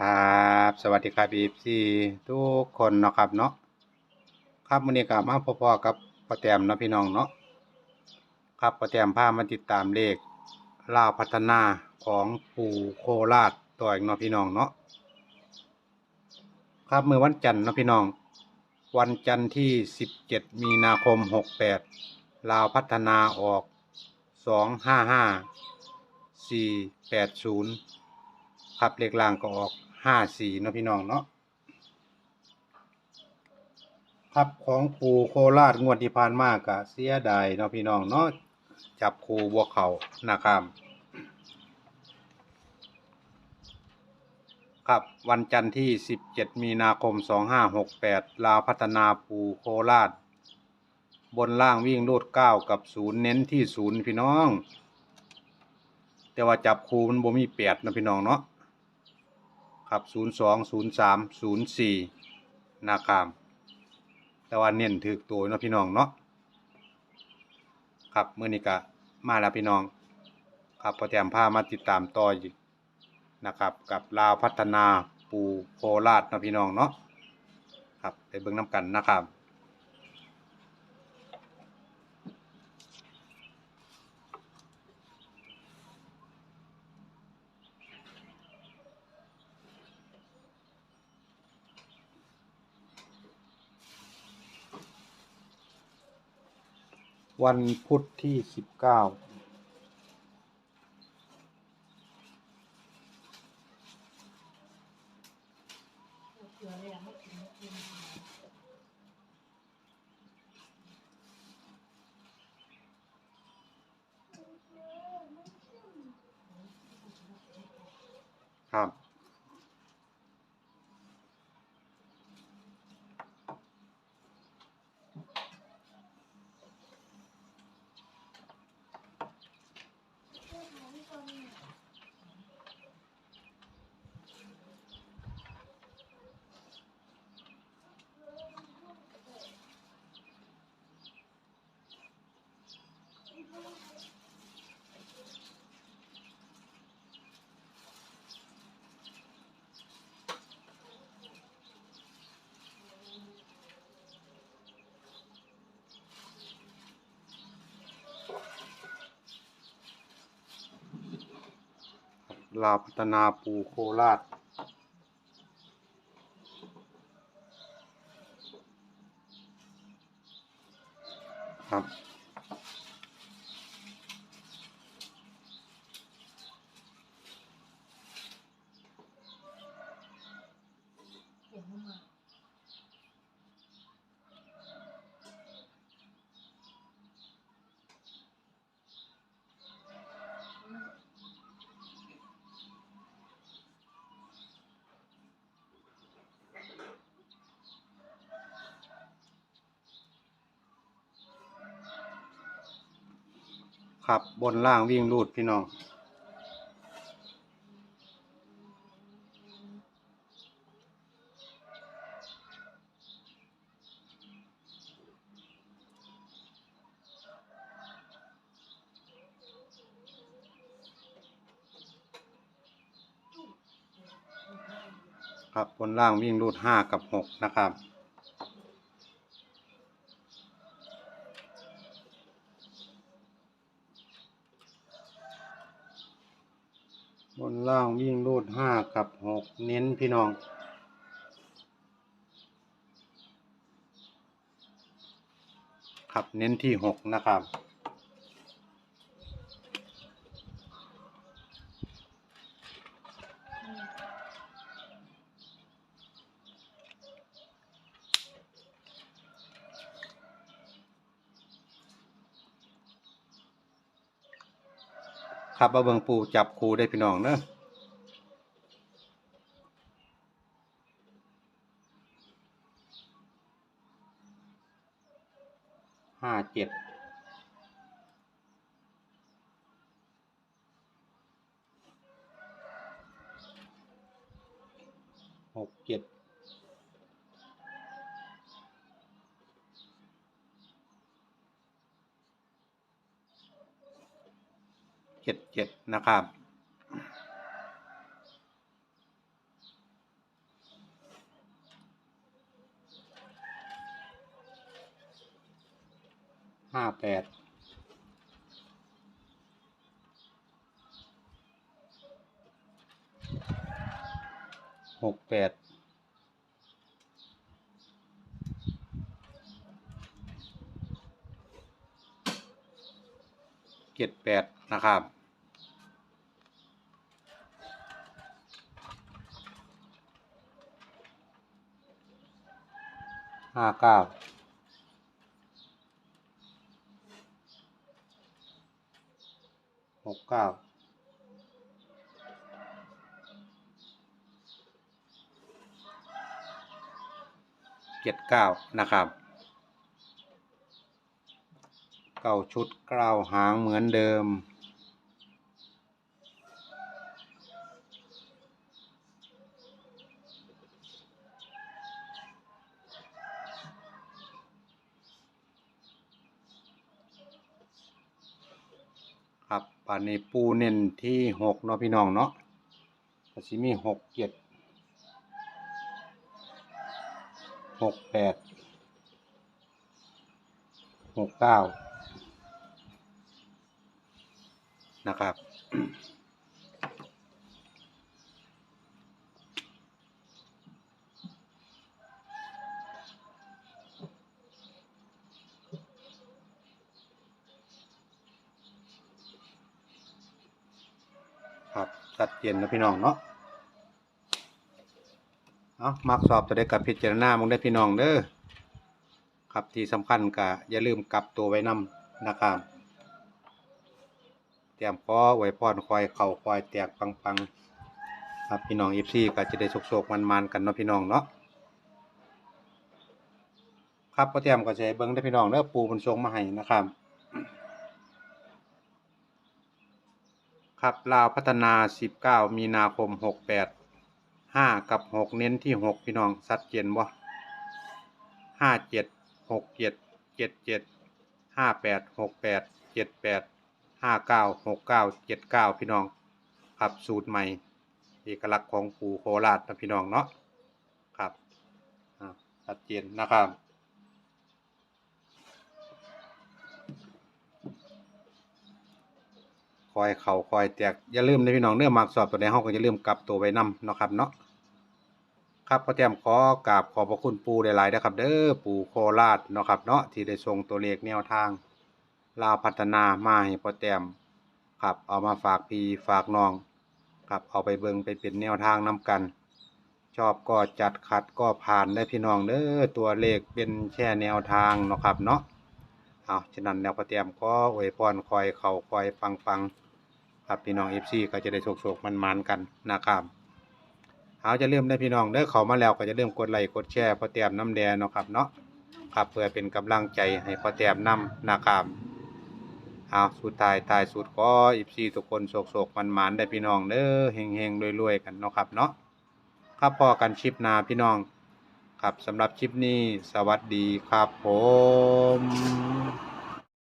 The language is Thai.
ครับสวัสดีครับอีซีทุกคนเนาะครับเนาะครับวันนี้ก็มาพอๆกับป้าแตมเนาะพี่น้องเนาะครับป้าแตมพามาติดตามเลขล่าวพัฒนาของปู่โคราชตัวเองเนาะพี่น้องเนาะครับเมื่อวันจันทร์เนาะพี่น้อง วันจันทร์ที่ 17 มีนาคม 68ลาวพัฒนาออก 255 480 ครับเลขล่างก็ออกห้าสี่เนาะพี่น้องเนาะครับของปูโคราชงวดที่ผ่านมากะเสียดายเนาะพี่น้องเนาะจับคูบวกเขานะครับครับวันจันทร์ที่ 17 มีนาคม 2568 ลาพัฒนาปูโคราช บนล่างวิ่งรูด9กับ 0 เน้นที่ 0 พี่น้อง แต่ว่าจับคูมันบ่มี8นะพี่น้องเนาะ ครับ02 03 04นะครับแต่ว่าเน้นถือตัวเนาะพี่น้องเนาะครับเมื่อนี้ก็มาแล้วพี่น้อง ครับพอแต้มพามาติดตามต่ออีกนะครับ กับลาวพัฒนาปูโคราชเนาะพี่น้องเนาะครับไปเบิ่งน้ำกันนะครับ วันพุธที่สิบเก้าครับ ลาพัฒนาปูโคราชครับ ครับบนล่างวิ่งรูดพี่น้อง ครับบนล่างวิ่งรูดห้ากับหกนะครับ บน ล่างวิ่งรูดห้ากับหกเน้นพี่น้อง ครับเน้นที่หกนะครับครับมาเบิงปูจับคูได้พี่น้องเนอะ ห้าเจ็ดหกเจ็ดเจ็ดเจ็ดนะครับ ห้าแปดหกแปดเจ็ดแปดนะครับห้าเก้า หกเก้าเจ็ดเก้านะครับเก้าชุดเก้าหางเหมือนเดิม ครับ ป่านนี้ปูเน้นที่หกเนาะพี่น้องเนาะก็สิมีหกเจ็ดหกแปดหกเก้านะครับ ครัดเจนนะพี่น้องเนาะเอามักสอบตัวได้กับพิจารณามึงได้พี่น้องเด้อครับที่สำคัญก็อย่าลืมกลับตัวไว้นำนะครับเตรียมพอไว้พรคอยเข่าคอยแตกปังๆครับพี่น้องอีซีก็จะได้โศกๆมันๆกันเนาะพี่น้องเนาะครับพอเตรียมก็ให้เบิ้งได้พี่น้องเด้อปูมันทรงมาให้นะครับ ครับลาวพัฒนา 19 มีนาคม 68 5 กับ 6 เน้นที่ 6 พี่น้องสัดเจนบ่57 67 77 58 68 78 59 69 79พี่น้องครับสูตรใหม่ เอกลักษณ์ของปู่โคราชนะพี่น้องเนาะครับอ่าชัดเจนนะครับ คอยเข่าคอยแตกอย่าลืมนะพี่น้องเนื้อมากสอบตัวในห้องก็อย่าลืมกลับตัวไว้นำเนาะครับเนาะครับพ่อแต้มขอกราบขอบพระคุณปูหลายๆนะครับเด้อปูโคราชเนาะครับเนาะที่ได้ส่งตัวเลขแนวทางลาวพัฒนามาให้พ่อแต้มครับเอามาฝากพี่ฝากน้องครับเอาไปเบิงไปเป็นแนวทางนํกัน ชอบก็จัดขัดก็ผ่านได้พี่น้องเด้อตัวเลขเป็นแค่แนวทางเนาะครับเนาะเอาฉะนั้นแล้วพ่อแต้มก็อวยพรคอยเข่าคอยฟังฟัง ครับพี่น้อง FC ก็จะได้โชคๆมันๆกันนะครับเอาจะเริ่มได้พี่น้องเด้อเข้ามาแล้วก็จะเริ่มกดไลค์กดแชร์พอแต้มน้ำแดงเนาะครับเนาะครับเพื่อเป็นกำลังใจให้พอแต้มน้ำนะครับเอาสุดท้ายท้ายสุดก็ FC ทุกคนโชคๆมันๆได้พี่น้องเด้อเฮงๆรวยๆกันเนาะครับเนาะครับพอกันชิปนาพี่น้องครับสำหรับชิปนี้สวัสดีครับผม